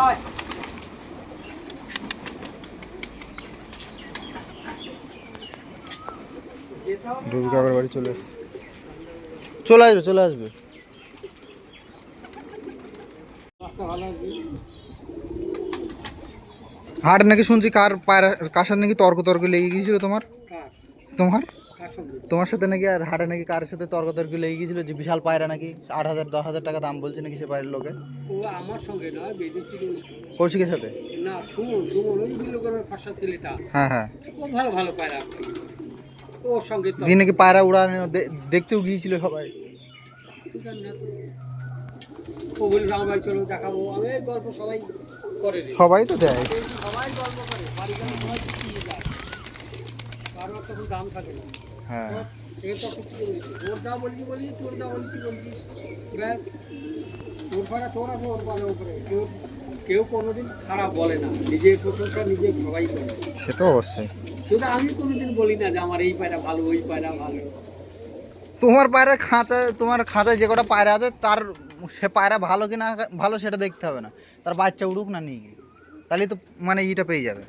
আয় রবি কাকার বাড়ি চলে আসছে। চলে আসবে চলে আসবে। হাট নাকি শুনছি কার পায়রা কার সাথে নাকি তর্ক তর্ক লেগে গিয়েছিল তোমার? তোমার? তোমার সাথে নাকি আর হাটে নাকি কার সাথে তর্ক তর্ক লেগে গিয়েছিল যে বিশাল পায়রা নাকি আট হাজার দশ হাজার টাকা দাম বলছে নাকি সে পায়ের লোকে? ও আমার সঙ্গে নয় বেঁধেছিল ওই- কৌশিকের সাথে? না সুমন সুমন ওই ছেলেটা। হ্যাঁ হ্যাঁ। ও ভালো ভালো পায়রা। ওর সঙ্গে দিয়ে নাকি পায়রা উড়ানো দেখতেও গিয়েছিল সবাই। ও বলি রাম ভাই চলো দেখাবো। আমি গল্প সবাই করে সবাই তো দেয়। সবাই গল্প করে। বাড়ি সবাই কোনো দাম থাকে না। হ্যাঁ। এটা খুব ওর দা বলছি বলি তোর বলছি বলছি। ব্যাস তোর পাড়া তোর আছে ওর পাড়া উপরে কেউ কেউ কোনোদিন খারাপ বলে না। নিজের প্রশংসা নিজে সবাই করে। সে তো অবশ্যই। শুধু আমি কোনোদিন বলি না যে আমার এই পায়রা ভালো ওই পায়রা ভালো। তোমার পায়রার খাঁচা তোমার খাঁচায় যে কটা পায়রা আছে তার সে পায়রা ভালো কি না ভালো সেটা দেখতে হবে না। তার বাচ্চা উড়ুক না নিয়ে তাহলে তো মানে ইটা পেয়ে যাবে।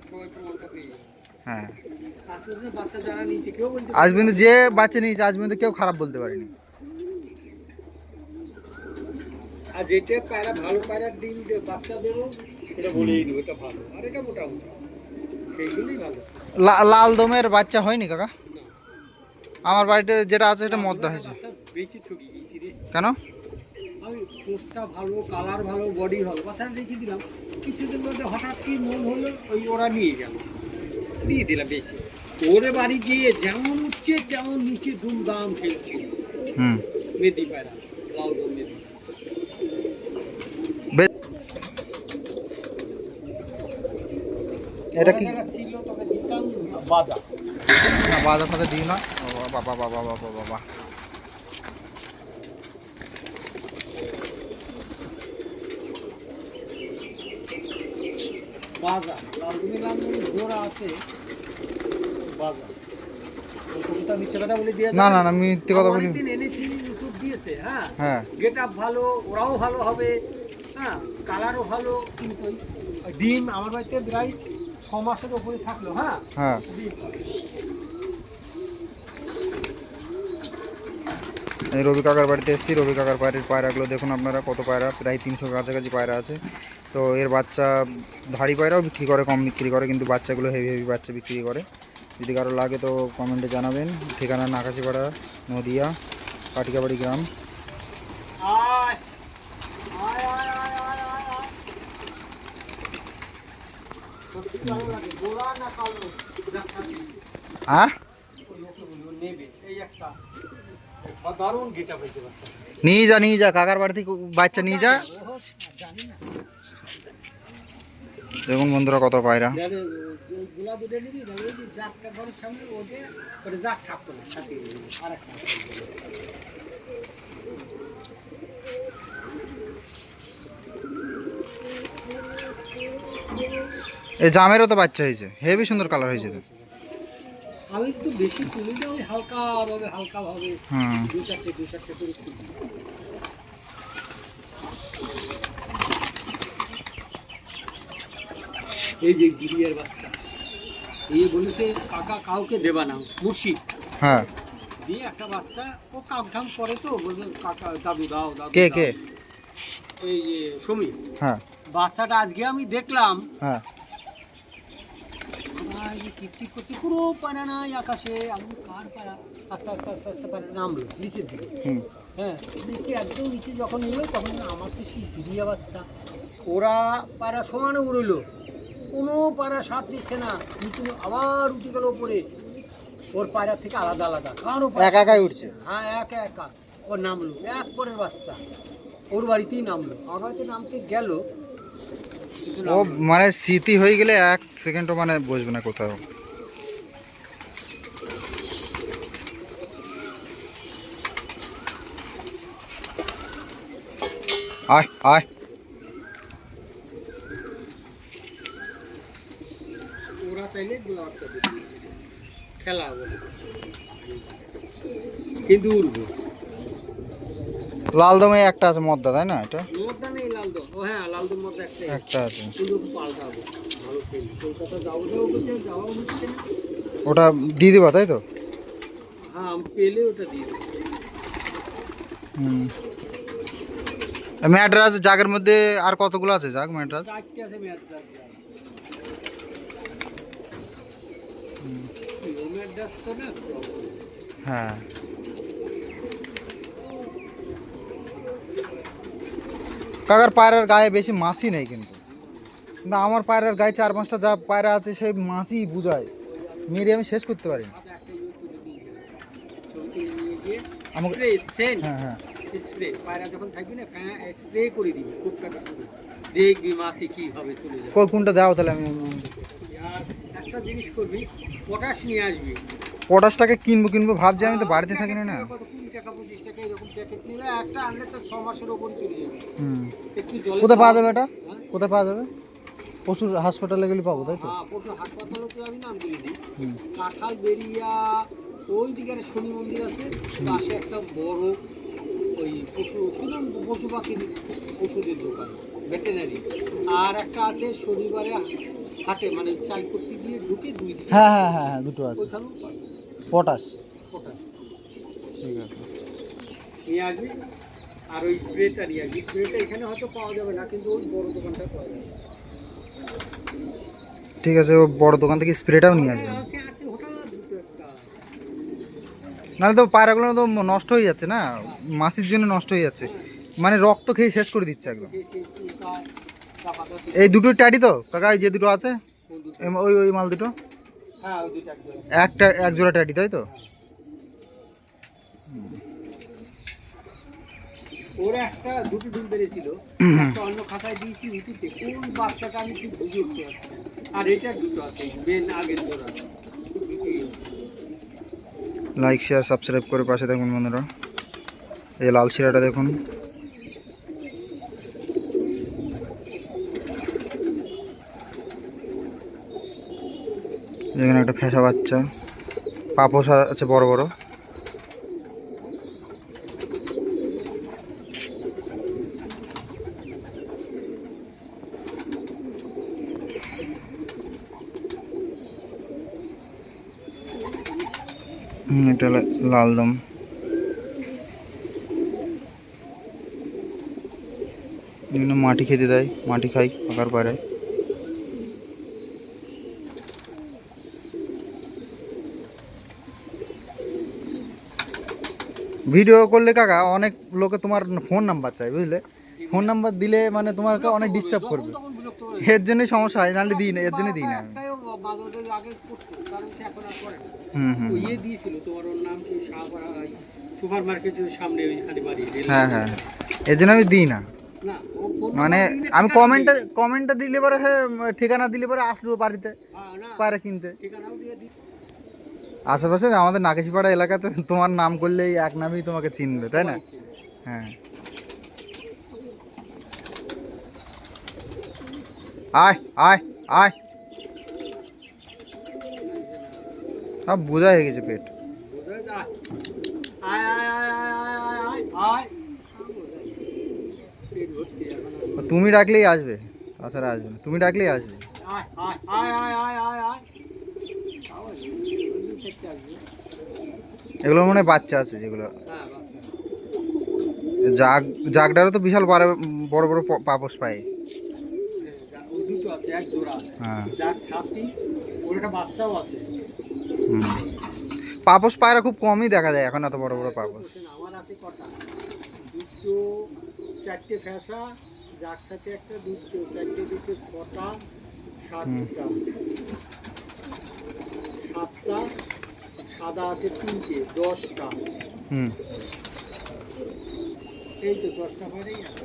হ্যাঁ। আজ পর্যন্ত যে বাচ্চা নিয়েছে আজ পর্যন্ত কেউ খারাপ বলতে পারেনি। আর যেটা পায়রা ভালো পায়রার ডিম বাচ্চা দেবো এটা বলেই দেবো এটা ভালো। আর এটা মোটামুটি। সেইগুলোই ভালো। লাল দমের বাচ্চা হয়নি কাকা? আমার বাড়িতে যেটা আছে সেটা মদ্দা হয়েছে। বেশি ঠকি গেছি রে। কেন? আমি পোস্টটা ভালো কালার ভালো বডি ভালো বাচ্চাটা রেখে দিলাম। কিছুদিন মধ্যে হঠাৎ কি মন হলো ওই ওরা নিয়ে গেল। দিয়ে দিলাম বেশি। ওরে বাড়ি গিয়ে যেমন উঠছে তেমন নিচে দুম দাম খেলছিল হুম এটা কি? বাদা। দিই না। বাবা বাবা বাবা বাবা বাজা লাল দমে লাল জোড়া আছে বাজা কবিতা মিথ্যে কথা বলে দিয়ে না না না মিথ্যে কথা বলি। এনেছি ওষুধ দিয়েছে হ্যাঁ? হ্যাঁ। গেট আপ ভালো ওরাও ভালো হবে হ্যাঁ? কালারও ভালো কিন্তু ওই ওই ডিম আমার বাড়িতে প্রায় ছ মাসের ওপরে থাকল হ্যাঁ? হ্যাঁ। এই রবি কাকার বাড়িতে এসেছি। রবি কাকার বাড়ির পায়রাগুলো দেখুন আপনারা কত পায়রা? প্রায় তিনশো কাছাকাছি পায়রা আছে। তো এর বাচ্চা ধাড়ি পায়রাও বিক্রি করে কম বিক্রি করে কিন্তু বাচ্চাগুলো হেভি হেভি বাচ্চা বিক্রি করে। যদি কারও লাগে তো কমেন্টে জানাবেন। ঠিকানা নাকাশিপাড়া, নদিয়া, পাটিকাবাড়ি গ্রাম। হ্যাঁ? নিয়ে যা নিয়ে যা, কাকার বাড়ি থেকে বাচ্চা নিয়ে যা। দেখুন বন্ধুরা কত পায়রা। এই জামেরও তো বাচ্চা হয়েছে হেভি সুন্দর কালার হয়েছে তো আমি একটু বেশি তুলি না ওই হালকা ভাবে হালকা ভাবে হুম। দু চারটে দু চারটে করে এই যে জিরিয়ার বাচ্চা। এই বলেছে কাকা কাউকে দেবা না মুর্শিদ। হ্যাঁ। দিয়ে একটা বাচ্চা ও করে তো বলবে কাকা দাদু দাও দাদু কে কে? এই যে সমী হ্যাঁ। বাচ্চাটা আজকে আমি দেখলাম। হ্যাঁ। টিপটিপ করছে পুরো পায়রা নাই আকাশে। আমি কার পায়রা আস্তে আস্তে আস্তে আস্তে পায়রা নামলো নিচের দিকে। হ্যাঁ নিচে একদম নিচে যখন এলো তখন আমার তো সেই সিরিয়া বাচ্চা। ওরা পায়রা সমানে উড়লো। কোনো পায়রা সাথ দিচ্ছে না। নিচে আবার উঠে গেল উপরে। ওর পায়রা থেকে আলাদা আলাদা। কারণ একা একাই উঠছে? হ্যাঁ একা একা। ওর নামলো এক পরের বাচ্চা। ওর বাড়িতেই নামলো আমার বাড়িতে নামতে গেল? ও মানে স্মৃতি হয়ে গেলে এক সেকেন্ডও মানে বসবে না কোথাও। আয় আয় ওরা চাইলে বাচ্চা দিতে খেলা বলে কিন্তু উড়বো। লাল দমে একটা আছে মদ্দা তাই না এটা? মোদ্দা নেই লাল দম ও হ্যাঁ লালদুর মধ্যে একটাই একটা আছে। কিন্তু ওকে পাল্টাবো। ভালো খেলি। কলকাতা যাব যাব বলছে যাওয়া হচ্ছে না। ওটা দিয়ে দিবা তাই তো? হ্যাঁ আমি পেলে ওটা দিয়ে দেবো। হুম। ম্যাড্রাস জাগের মধ্যে আর কতগুলো আছে জাগ ম্যাড্রাস চারটে আছে ম্যাচ হুম, ও ম্যাচ তো না হ্যাঁ। কাকার পায়রার গায়ে বেশি মাছই নেই কিন্তু। কিন্তু আমার পায়রার গায়ে চার পাঁচটা যা পায়রা আছে সেই মাছই বুঝায়। মেরে আমি শেষ করতে পারি না। আমাকে হ্যাঁ হ্যাঁ। স্প্রে পায়রা যখন থাকবি না স্প্রে করে দিবি খুব টাকা দেখবি মাসি কীভাবে চলে যাবে। কোনটা দাও তাহলে আমি একটা জিনিস করবি পটাশ নিয়ে আসবি। পটাশটাকে কিনবো কিনবো ভাবছি আমি তো বাড়িতে থাকি না কোথায় পাওয়া যাবে এটা? হ্যাঁ? কোথায় পাওয়া যাবে? পশুর হাসপাতালে গেলে পাবো তাই তো? হ্যাঁ পশু হাসপাতালে তো আমি নাম বলে কাঁঠাল বেরিয়া ওই দিকে শনি মন্দির আছে। পাশে একটা বড় ওই পশু পশু পাখির দোকান ভেটেনারি আর একটা আছে শনিবারে হাটে মানে চাল দুই হ্যাঁ হ্যাঁ হ্যাঁ হ্যাঁ দুটো আছে। পটাশ। পটাশ। ঠিক আছে। নিয়ে আসবি আর ওই স্প্রেটা নিয়ে আসবি স্প্রেটা এখানে হয়তো পাওয়া যাবে না কিন্তু ওই বড় দোকানটা পাওয়া যাবে। ঠিক আছে ও বড় দোকান থেকে স্প্রেটাও নিয়ে আসবে। নাহলে তো পায়রাগুলো তো নষ্ট হয়ে যাচ্ছে না? মাসির জন্য নষ্ট হয়ে যাচ্ছে। মানে রক্ত খেয়ে শেষ করে দিচ্ছে একদম। এই দুটো ট্যাডি তো? কাকা এই যে দুটো আছে? ওই ওই মাল দুটো? হ্যাঁ একটা এক জোড়া ট্যাডি তাই তো? ওর একটা দুটো ডিম বেড়েছিল। একটা অন্য খাতায় দিয়েছি উঠেছে। কোন বাচ্চাটা আমি ঠিক বুঝে উঠতে পারছি আর এটা দুটো আছে মেন আগের জোড়া। লাইক শেয়ার সাবস্ক্রাইব করে পাশে থাকুন বন্ধুরা। এই লাল শিরাটা দেখুন। এখানে একটা ফেসা বাচ্চা। পাপোশ আছে বড় বড়। এটা লাল দম। মাটি খেতে দেয়, মাটি খাই, পাকার পায়রায় ভিডিও করলে কাকা অনেক লোকে তোমার ফোন নাম্বার চাই বুঝলে? ফোন নাম্বার দিলে মানে তোমাকে অনেক ডিস্টার্ব করবে। এর জন্যই সমস্যা হয় নাহলে দিই না এর জন্য দিই না হুম হুম হ্যাঁ, হ্যাঁ হ্যাঁ এর জন্য আমি দিই না। মানে আমি কমেন্টটা কমেন্টটা দিলে পরে ঠিকানা দিলে পরে আসলো বাড়িতে পারে কিনতে। আশেপাশে আমাদের নাকেশিপাড়া এলাকাতে তোমার নাম করলেই এক নামেই তোমাকে চিনবে তাই না হ্যাঁ আয় আয় আয় সব বোঝা হয়ে গেছে পেট তুমি ডাকলেই আসবে তাছাড়া আসবে তুমি ডাকলেই আসবে আয় আয় আয় আয় আয় এগুলো মানে বাচ্চা আছে যেগুলো। জাগ জাগডারও তো বিশাল বড় বড় পাপস পায়। হ্যাঁ। পাপস পায়রা খুব কমই দেখা যায় এখন এত বড় বড় পাপস একটা সাদা আছে তিনটে, দশটা। হুম এই তো দশটা পরেই আছে